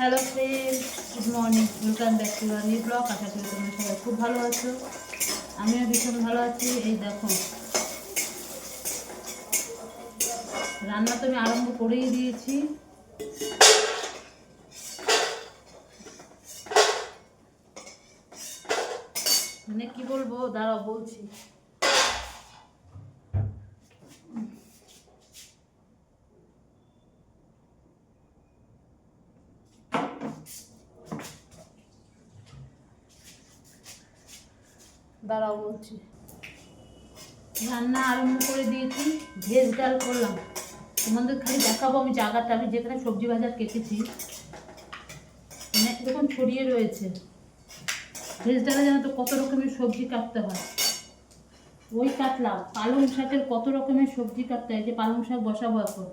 Hello friend good morning welcome back to our new blog আশা করি তোমরা সবাই খুব ভালো আছো। আমিও ভীষণ ভালো আছি। এই দেখো। রান্না তো আমি আরম্ভ করেই দিয়েছি। মানে কি বলব? দাঁড়াও, বলছি। দাঁড়াও বলছি। রান্না আরম্ভ করে দিয়েছি, ভেজ ডাল করলাম। তোমাদের খালি দেখাবো আমি জায়গাটা, আমি যেখানে সবজি বাজার কেটেছি। মানে এরকম ছড়িয়ে রয়েছে। ভেজ ডালে জানো তো কত রকমের সবজি কাটতে হয়। ওই কাটলাম, পালং শাকের কত রকমের সবজি কাটতে হয় যে পালং শাক বসাবো এখন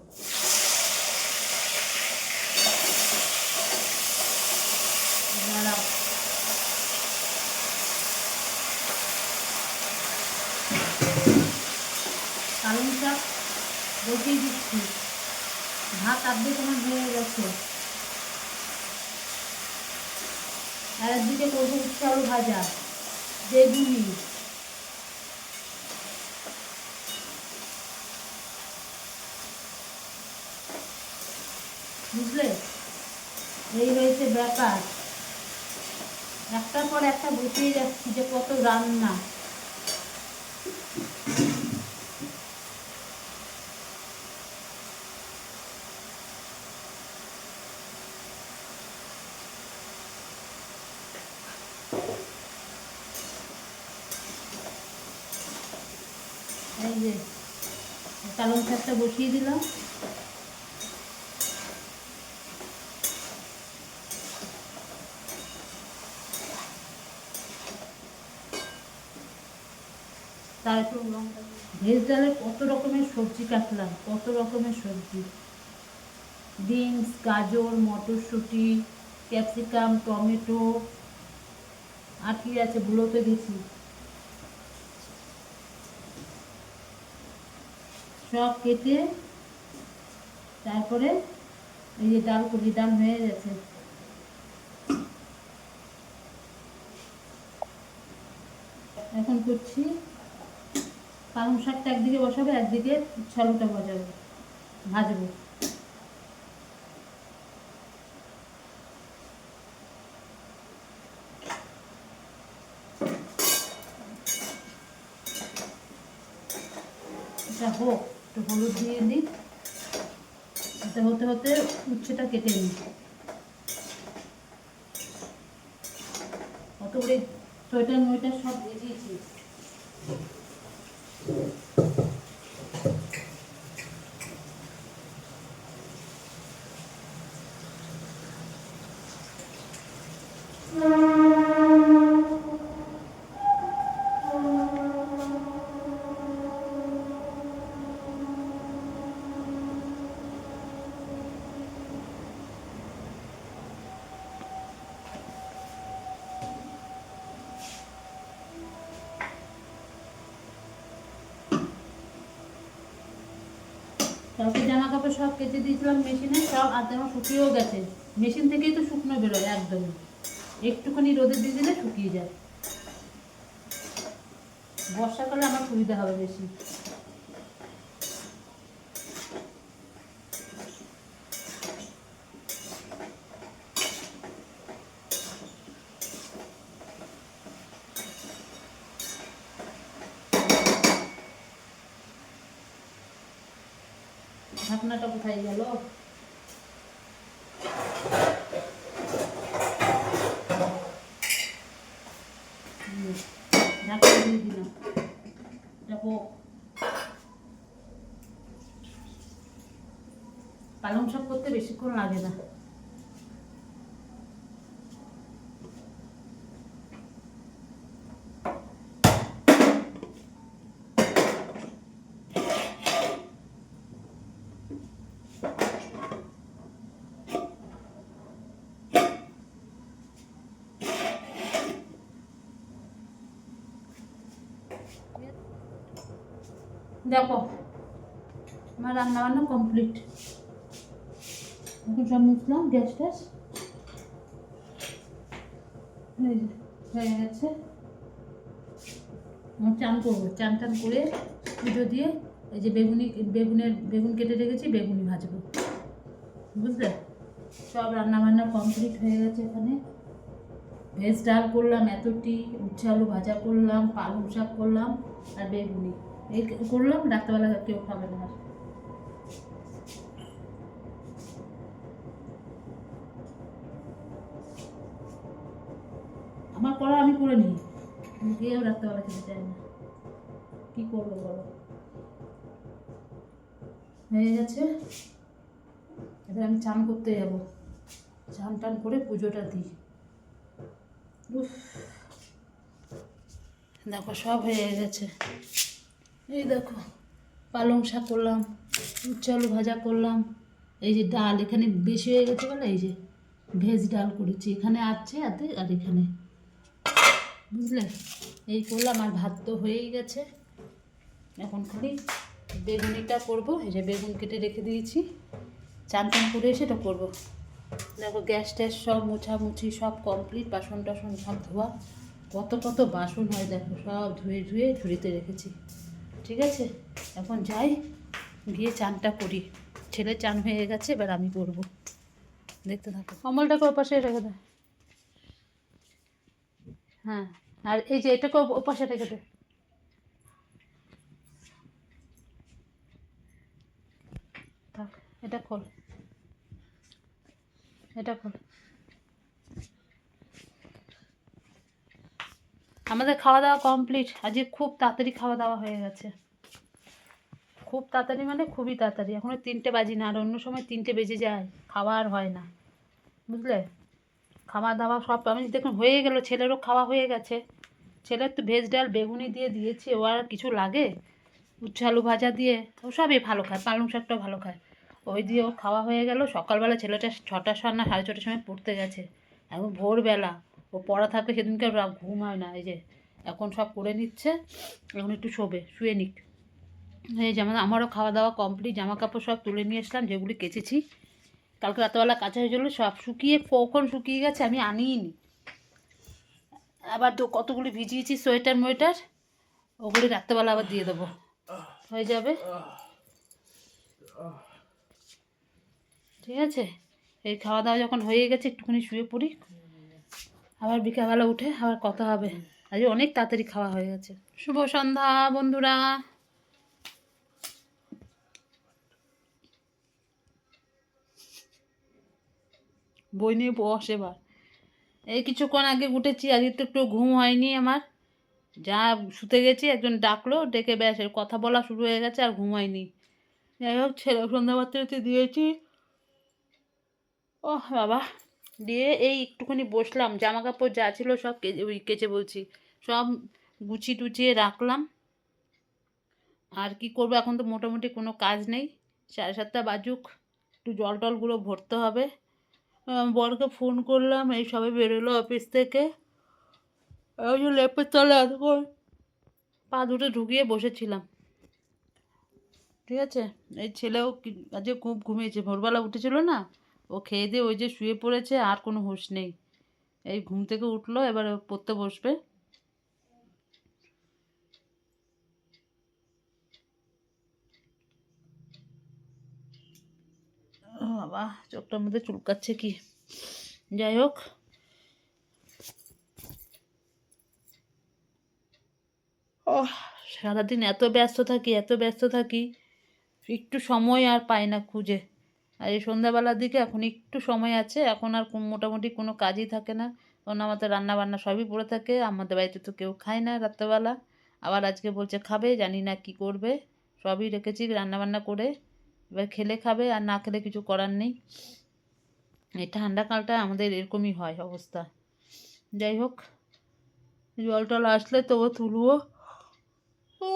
দাঁড়াও পালং শাক বসিয়ে দিচ্ছি। ভাত আর্ধেক আমার হয়ে গেছে। আর একদিকে করব উচ্ছে আলু ভাজা বেগুনি বুঝলে? এই হয়েছে ব্যাপার। একটার পর একটা বসিয়ে যাচ্ছি যে কত রান্না। এই যে পালং বসিয়ে দিলাম। তারপর ভেজ ডালে কত রকমের সবজি কাটলাম, কত রকমের সবজি। বিনস, গাজর, মটরশুঁটি, ক্যাপসিকাম, টমেটো, আর কি আছে বুড়োতে গেছি সব কেটে তারপরে এই যে ডাল করি ডাল হয়ে গেছে। এখন করছি। পালং শাকটা একদিকে বসাবে, একদিকে ছালুটা বসাবো, ভাজবো এটা হোক একটু হলুদ দিয়ে দিই এটা হতে হতে উচ্ছেটা কেটে নিই। অত করে সোয়েটার মোয়েটার সব ভিজিয়েছি কালকে জামা কাপড় সব কেচে দিয়েছিলাম মেশিনে, সব আর জামা শুকিয়েও গেছে। মেশিন থেকেই তো শুকনো বেরোয় একদমই। একটুখানি রোদে দিয়ে দিলে শুকিয়ে যায়। বর্ষাকালে আমার সুবিধা হবে বেশি। ঢাকনাটা কোথায় গেল। পালং শাক করতে বেশিক্ষণ লাগে না। দেখো, আমার রান্না বান্না কমপ্লিট এখন সব মুছলাম, গ্যাস ট্যাস। হয়ে গেছে। চান করব, চান টান করে পুজো দিয়ে এই যে বেগুনি, বেগুনের, বেগুন কেটে রেখেছি, বেগুনি ভাজবো। বুঝলে? সব রান্না বান্না কমপ্লিট হয়ে গেছে এখানে। ভেজ ডাল করলাম, এতটি, উচ্ছে আলু ভাজা করলাম, পালং শাক করলাম, আর বেগুনি। এই করলাম, রাত্রেবেলা কেউ খাবে না। আমার করা আমি করে নিই। কেউ রাত্রেবেলা খেতে চায় না। কী করব বলো? হয়ে গেছে। এবার আমি চান করতে যাব। চান টান করে পুজোটা দিই। দেখো, সব হয়ে গেছে। এই দেখো, পালং শাক করলাম উচ্ছে আলু ভাজা করলাম, এই যে ডাল, এখানে বেশি হয়ে গেছে বলে এই যে ভেজ ডাল করেছি, এখানে আছে আতে আর এখানে। বুঝলে? এই করলাম, আর ভাত তো হয়েই গেছে। এখন খালি বেগুনিটা করব, এই যে বেগুন কেটে রেখে দিয়েছি। চান টান করে এসে এটা করব। দেখো, গ্যাস ট্যাস সব মোছামুছি সব কমপ্লিট বাসন টাসন সব ধোয়া। কত কত বাসন হয় দেখো, সব ধুয়ে ধুয়ে ঝুড়িতে রেখেছি। ঠিক আছে? এখন যাই, গিয়ে চানটা করি। ছেলে চান হয়ে গেছে, এবার আমি করব। দেখতে থাকো। কমলটাকে ওর পাশে রেখে দে। হ্যাঁ আর এই যে এটাকে ও পাশে রেখে দে। থাক, এটা খোল। এটা খোল। আমাদের খাওয়া দাওয়া কমপ্লিট আজকে খুব তাড়াতাড়ি খাওয়া দাওয়া হয়ে গেছে। খুব তাড়াতাড়ি মানে খুবই তাড়াতাড়ি। এখনও তিনটে বাজি না, আর অন্য সময় তিনটে বেজে যায়। খাওয়া আর হয় না। বুঝলে? খাওয়া দাওয়া সব আমি দেখুন, হয়ে গেল, ছেলেরও খাওয়া হয়ে গেছে। ছেলের তো ভেজ ডাল বেগুনি দিয়ে দিয়েছি, ও আর কিছু লাগে? উচ্ছে আলু ভাজা দিয়ে। ও সবই ভালো খায়, পালং শাকটাও ভালো খায়। ওই দিয়ে খাওয়া হয়ে গেল। সকালবেলা ছেলেটা ছটার সময় না, সাড়ে ছটার সময় পড়তে গেছে। এখন ভোরবেলা। ও পড়া থাকলে সেদিনকে আর ঘুম হয় না, এই যে এখন সব করে নিচ্ছে, এখন একটু শোবে, শুয়ে নিক। এই যেমন আমারও খাওয়া দাওয়া কমপ্লিট জামা কাপড় সব তুলে নিয়ে এসলাম, যেগুলি কেচেছি। কালকে রাতবেলা কাঁচা হয়ে সব শুকিয়ে, কখন শুকিয়ে গেছে আমি আনিইনি। আবার তো কতগুলি ভিজিয়েছি, সোয়েটার, মোয়েটার, ওগুলি রাত্রেবেলা আবার দিয়ে দেবো। হয়ে যাবে? ঠিক আছে? এই খাওয়া দাওয়া যখন হয়ে গেছে, একটুখানি শুয়ে পড়ি। আবার বিকালবেলা উঠে আবার কথা হবে। আজ অনেক তাড়াতাড়ি খাওয়া হয়ে গেছে। শুভ সন্ধ্যা বন্ধুরা। বই নিয়ে বস এবার। এই কিছুক্ষণ আগে উঠেছি আজকে তো একটু ঘুম হয়নি আমার। যা শুতে গেছি একজন ডাকলো ডেকে ব্যাস কথা বলা শুরু হয়ে গেছে আর ঘুম হয়নি। যাই হোক ছেলে সন্ধ্যাবাতিতে দিয়েছি। ও বাবা। দিয়ে এই একটুখানি বসলাম। জামা কাপড় যা ছিল সব ওই কেচে বলছি। সব গুছিয়ে টুচিয়ে রাখলাম। আর কি করব, এখন তো মোটামুটি কোনো কাজ নেই। সাড়ে সাতটা বাজুক, একটু জল টলগুলো ভরতে হবে। বরকে ফোন করলাম, এই সবে বেরোলো অফিস থেকে। ওই লেপের তলে এতক্ষণ পা দুটো ঢুকিয়ে বসেছিলাম। ঠিক আছে? এই ছেলেও আজকে খুব ঘুমিয়েছে। ভোরবেলা উঠেছিল না? ও খেয়ে দিয়ে ওই যে শুয়ে পড়েছে, আর কোনো হুঁশ নেই। এই ঘুম থেকে উঠল, এবার পড়তে বসবে। বাবা, চোখটার মধ্যে চুলকাচ্ছে কি? যাই হোক। ও সারাদিন এত ব্যস্ত থাকি, এত ব্যস্ত থাকি, একটু সময় আর পাই না খুঁজে। আর এই সন্ধ্যাবেলার দিকে এখন একটু সময় আছে, এখন আর মোটামুটি কোনো কাজই থাকে না। কারণ আমাদের রান্না বান্না সবই পড়ে থাকে, আমাদের বাড়িতে তো কেউ খায় না রাত্রেবেলা। আবার আজকে বলছে খাবে, জানি না কি করবে। সবই রেখেছি রান্নাবান্না করে। এবার খেলে খাবে, আর না খেলে কিছু করার নেই। এই ঠান্ডাকালটা আমাদের এরকমই হয় অবস্থা। যাই হোক, জল টল আসলে তবু তুলবো। ও!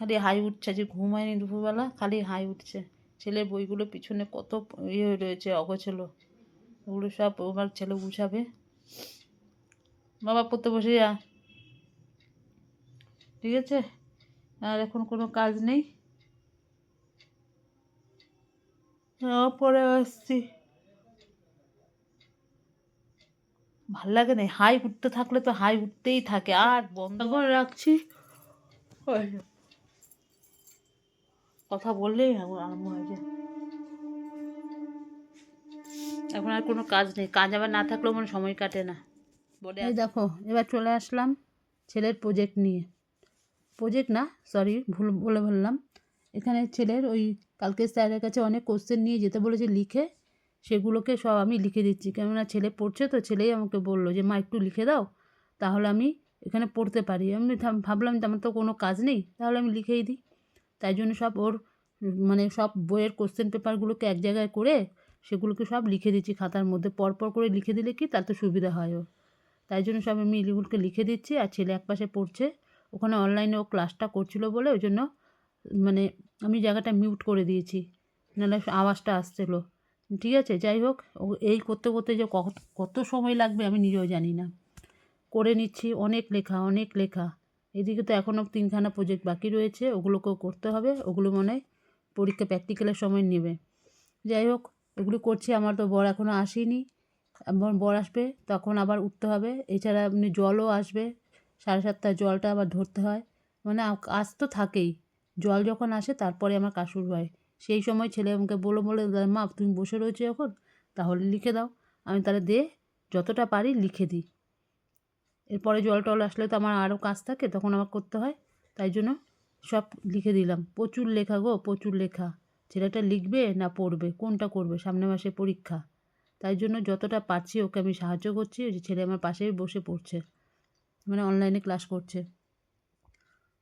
খালি হাই উঠছে, যে ঘুম হয়নি দুপুরবেলা, খালি হাই উঠছে। ছেলের বইগুলো পিছনে কত ইয়ে রয়েছে, অগোছলো। ওগুলো সব ওবার ছেলে গুছাবে। বাবা পড়তে বসে যা। ঠিক আছে? আর এখন কোনো কাজ নেই? পরে আসছি। ভালো লাগে না, হাই উঠতে থাকলে তো হাই উঠতেই থাকে, আর বন্ধ করে রাখছি। কথা বললেই আমার আরম্ভ হয়ে যায় এখন আর কোনো কাজ নেই। কাজ আবার না থাকলেও মনে সময় কাটে না। বলে দেখো এবার চলে আসলাম ছেলের প্রজেক্ট নিয়ে। প্রজেক্ট না সরি ভুল বলে বললাম। এখানে ছেলের ওই কালকে স্যারের কাছে অনেক কোশ্চেন নিয়ে যেতে বলেছে লিখে। সেগুলোকে সব আমি লিখে দিচ্ছি। কেননা ছেলে পড়ছে তো ছেলেই আমাকে বলল যে মা একটু লিখে দাও। তাহলে আমি এখানে পড়তে পারি। আমি ভাবলাম আমার তো কোনো কাজ নেই তাহলে আমি লিখেই দিই। তাই জন্য সব ওর মানে সব বইয়ের কোশ্চেন পেপারগুলোকে এক জায়গায় করে সেগুলোকে সব লিখে দিচ্ছি খাতার মধ্যে। পরপর করে লিখে দিলে কি তাতে সুবিধা হয় ওর। তাই জন্য সব আমি এগুলোকে লিখে দিচ্ছি আর ছেলে এক পাশে পড়ছে। ওখানে অনলাইনে ও ক্লাসটা করছিল বলে ওই জন্য মানে আমি জায়গাটা মিউট করে দিয়েছি। নাহলে আওয়াজটা আসছিল। ঠিক আছে, যাই হোক এই করতে করতে যে কত সময় লাগবে আমি নিজেও জানি না। করে নিচ্ছি, অনেক লেখা অনেক লেখা। এদিকে তো এখনও তিনখানা প্রজেক্ট বাকি রয়েছে, ওগুলোকেও করতে হবে, ওগুলো মনে পরীক্ষা প্র্যাকটিক্যালের সময় নেবে। যাই হোক, এগুলো করছি, আমার তো বর এখনও আসেনি। বর আসবে, তখন আবার উঠতে হবে, এছাড়া এমনি জলও আসবে, সাড়ে সাতটায় জলটা আবার ধরতে হয়। মানে কাজ তো থাকেই, জল যখন আসে তারপরে আমার কাজ শুরু হয় সেই সময় ছেলে আমাকে বলো বলে মা, তুমি বসে রয়েছো এখন, তাহলে লিখে দাও। আমি তাহলে দে, যতটা পারি লিখে দিই। এরপরে জল টল আসলে তো আমার আরও কাজ থাকে, তখন আমার করতে হয়। তাই জন্য সব লিখে দিলাম। প্রচুর লেখা গো, প্রচুর লেখা। ছেলেটা লিখবে না পড়বে? কোনটা করবে? সামনে মাসে পরীক্ষা। তাই জন্য যতটা পারছি ওকে আমি সাহায্য করছি। ওই যে ছেলে আমার পাশেই বসে পড়ছে। মানে অনলাইনে ক্লাস করছে।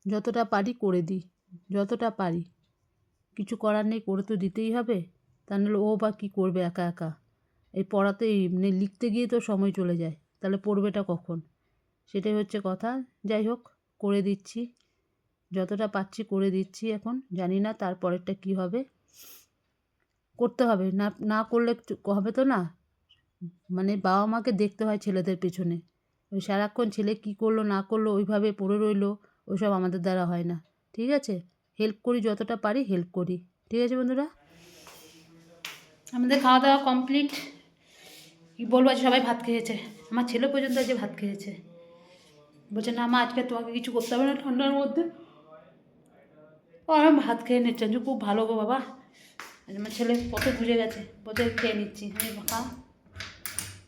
যতটা পারি করে দিই। যতটা পারি। কিছু করার নেই, করে তো দিতেই হবে। তা নাহলে ও বা কী করবে একা একা? এই পড়াতেই মানে লিখতে গিয়ে তো সময় চলে যায়। তাহলে পড়বেটা কখন? সেটাই হচ্ছে কথা। যাই হোক, করে দিচ্ছি। যতটা পাচ্ছি করে দিচ্ছি এখন। জানি না তারপরেরটা কী হবে। করতে হবে। না না করলে হবে তো না? মানে বাবা মাকে দেখতে হয় ছেলেদের পেছনে। ওই সারাক্ষণ ছেলে কী করল, না করল, ওইভাবে পড়ে রইল, ওইসব আমাদের দ্বারা হয় না। ঠিক আছে? হেল্প করি, যতটা পারি হেল্প করি। ঠিক আছে বন্ধুরা? আমাদের খাওয়া দাওয়া কমপ্লিট। কি বলব সবাই ভাত খেয়েছে। আমার ছেলে পর্যন্ত আজকে ভাত খেয়েছে। বলছে, না মা, আজকে তোমাকে কিছু করতে হবে না ঠান্ডার মধ্যে। ও, আমি ভাত খেয়ে নিচ্ছি। খুব ভালো গো বাবা। আমার ছেলে কত ঘুরে গেছে। বলছে, খেয়ে নিচ্ছি। আমি খা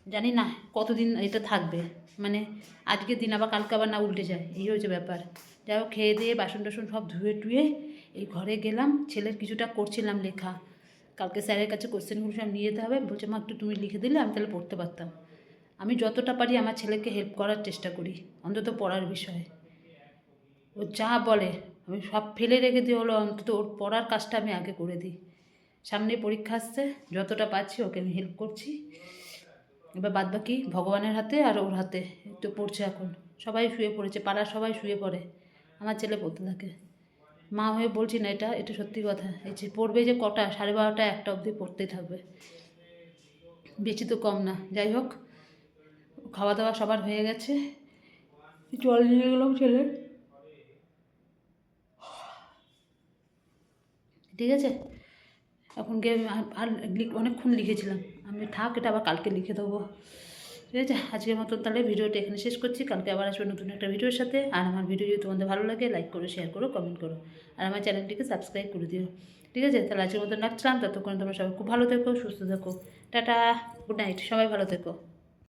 জানি না কতদিন এটা থাকবে। মানে আজকের দিন আবার কালকে আবার না উল্টে যায়। এই হয়েছে ব্যাপার। যাই হোক, খেয়ে দিয়ে বাসন টাসন সব ধুয়ে টুয়ে এই ঘরে গেলাম। ছেলের কিছুটা করছিলাম লেখা। কালকে স্যারের কাছে কোশ্চেনগুলো সব নিয়ে যেতে হবে। বলছে, মা, একটু তুমি লিখে দিলে, আমি তাহলে পড়তে পারতাম। আমি যতটা পারি আমার ছেলেকে হেল্প করার চেষ্টা করি, অন্তত পড়ার বিষয়ে। ও যা বলে, আমি সব ফেলে রেখে দিই হলো অন্তত ওর পড়ার কাজটা আমি আগে করে দিই। সামনে পরীক্ষা আসছে, যতটা পারছি ওকে আমি হেল্প করছি। এবার বাদ বাকি ভগবানের হাতে আর ওর হাতে, একটু পড়ছে এখন। সবাই শুয়ে পড়েছে, পাড়ার সবাই শুয়ে পড়ে। আমার ছেলে পড়তে থাকে। মা হয়ে বলছি, না, এটা এটা সত্যি কথা। এই যে পড়বে যে কটা, সাড়ে বারোটা, একটা অবধি পড়তেই থাকবে। বেশি তো কম না। যাই হোক খাওয়া দাওয়া সবার হয়ে গেছে। জল নিয়ে গেলাম ছেলে। ঠিক আছে? এখন গিয়ে আর অনেকক্ষণ লিখেছিলাম। আমি থাক এটা আবার কালকে লিখে দেবো। ঠিক আছে? আজকের মতো তাহলে ভিডিওটা এখানে শেষ করছি। কালকে আবার আসবে নতুন একটা ভিডিওর সাথে। আর আমার ভিডিও যদি তোমাদের ভালো লাগে লাইক করো শেয়ার করো কমেন্ট করো। আর আমার চ্যানেলটিকে সাবস্ক্রাইব করে দিও। ঠিক আছে? তাহলে আজকের মতো রাখছিলাম। ততক্ষণ তোমরা সবাই খুব ভালো থেকো সুস্থ থেকো। টাটা! গুড নাইট সবাই ভালো থেকো।